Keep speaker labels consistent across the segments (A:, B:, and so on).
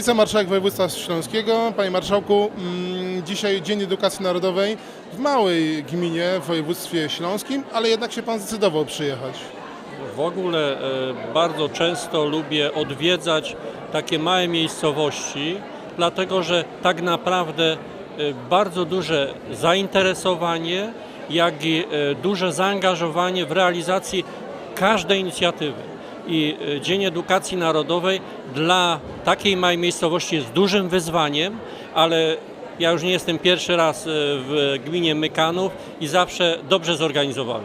A: Wicemarszałek Województwa Śląskiego. Panie Marszałku, mm, dzisiaj Dzień Edukacji Narodowej w małej gminie w województwie śląskim, ale jednak się Pan zdecydował przyjechać.
B: W ogóle e, bardzo często lubię odwiedzać takie małe miejscowości, dlatego że tak naprawdę e, bardzo duże zainteresowanie, jak i e, duże zaangażowanie w realizacji każdej inicjatywy. I e, Dzień Edukacji Narodowej dla takiej małej miejscowości jest dużym wyzwaniem, ale ja już nie jestem pierwszy raz e, w gminie Mykanów i zawsze dobrze zorganizowany.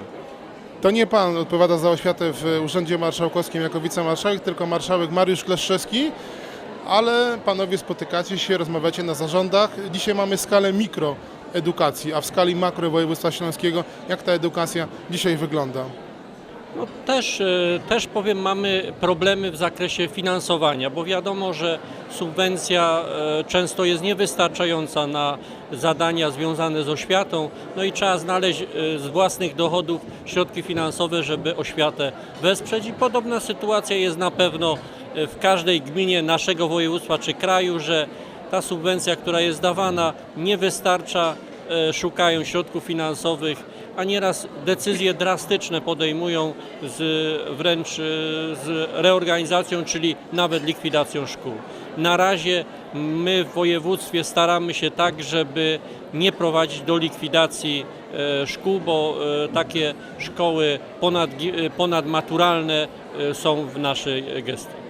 A: To nie Pan odpowiada za oświatę w Urzędzie Marszałkowskim jako wicemarszałek, tylko marszałek Mariusz Kleszczewski, ale Panowie spotykacie się, rozmawiacie na zarządach. Dzisiaj mamy skalę mikroedukacji, a w skali makro województwa śląskiego jak ta edukacja dzisiaj wygląda?
B: No też, e, też powiem, mamy problemy w zakresie finansowania, bo wiadomo, że subwencja e, często jest niewystarczająca na zadania związane z oświatą, no i trzeba znaleźć e, z własnych dochodów środki finansowe, żeby oświatę wesprzeć. I podobna sytuacja jest na pewno w każdej gminie naszego województwa czy kraju, że ta subwencja, która jest dawana, nie wystarcza, szukają środków finansowych, a nieraz decyzje drastyczne podejmują z, wręcz e, z reorganizacją, czyli nawet likwidacją szkół. Na razie my w województwie staramy się tak, żeby nie prowadzić do likwidacji e, szkół, bo e, takie szkoły ponad, ponadmaturalne e, są w naszej gestii.